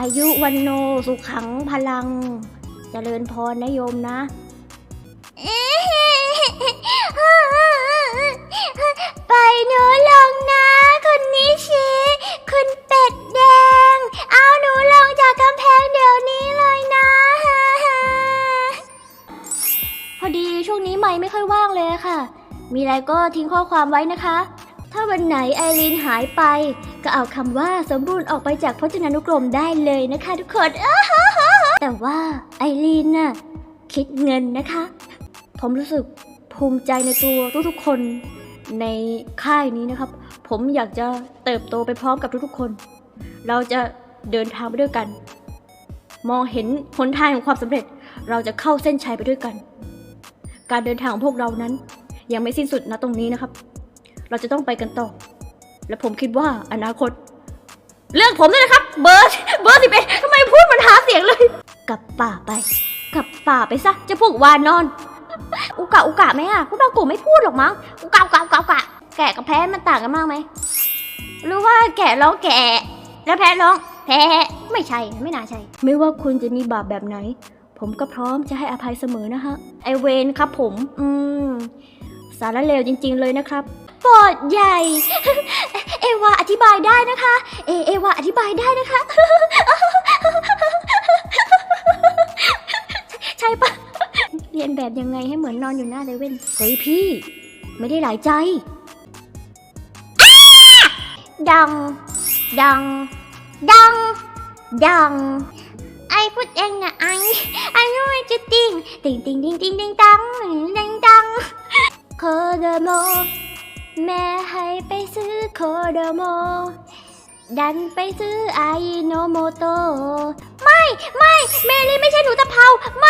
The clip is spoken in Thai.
อายุวันโนสุขังพลัง เจริญพรนะโยมนะ ไปหนูลงนะคุณนิชิคุณเป็ดแดง เอาหนูลงจากกำแพงเดี๋ยวนี้เลยนะ พอดีช่วงนี้ไม่ไม่ค่อยว่างเลยค่ะ มีอะไรก็ทิ้งข้อความไว้นะคะ ถ้าวันไหนไอรีนหายไป ก็เอาคำว่าสมบูรณ์ออกไปจากพจนานุกรมได้เลยนะคะทุกคนแต่ว่าไอรีนน่ะคิดเงินนะคะ ผมรู้สึกภูมิใจในตัวทุกๆคนในค่ายนี้นะครับ ผมอยากจะเติบโตไปพร้อมกับทุกๆคน เราจะเดินทางไปด้วยกัน มองเห็นหนทางของความสำเร็จ เราจะเข้าเส้นชัยไปด้วยกัน การเดินทางของพวกเรานั้น ยังไม่สิ้นสุดนะตรงนี้นะครับ เราจะต้องไปกันต่อ และผมคิดว่าอนาคตเลือกผมด้วยนะครับ เบอร์เบอร์สิบเอ็ดทำไมพูดเหมันหาเสียงเลย กลับป่าไป กลับป่าไปซะเจะพวกวานอน อุกะอุกะไหมอะพวกเรากูไม่พูดหรอกมั้งอุกะอุกะอุกะอุกะแกะกับแพ้มันต่างกันมากไหมหรือว่าแกะร้องแกะ แล้วแพ้ร้องแพ้ไม่ใช่ไม่น่าใช่ ไม่ว่าคุณจะมีบาปแบบไหน ผมก็พร้อมจะให้อภัยเสมอนะฮะไอเวนครับผม อืมสารเลวจริง ๆ เลยนะครับป อดใหญ่ เอวาอธิบายได้นะคะ เอเอวาอธิบายได้นะคะ ใช่ปะเรียนแบบยังไงให้เหมือนนอนอยู่หน้าเลเว่นเฮ้ยพี่ ไม่ได้หลายใจดัง ดัง ดัง ดัง ไอพูดเองนะไอไอรู้ว่าจะติงติงติงติงติงติงตังติงตังโคโดโม แม่ให้ไปซื้อโคโดโม ดันไปซื้อไอโนโมโต ไม่ ไม่ เมลี่ไม่ใช่หนูตะเภาไม่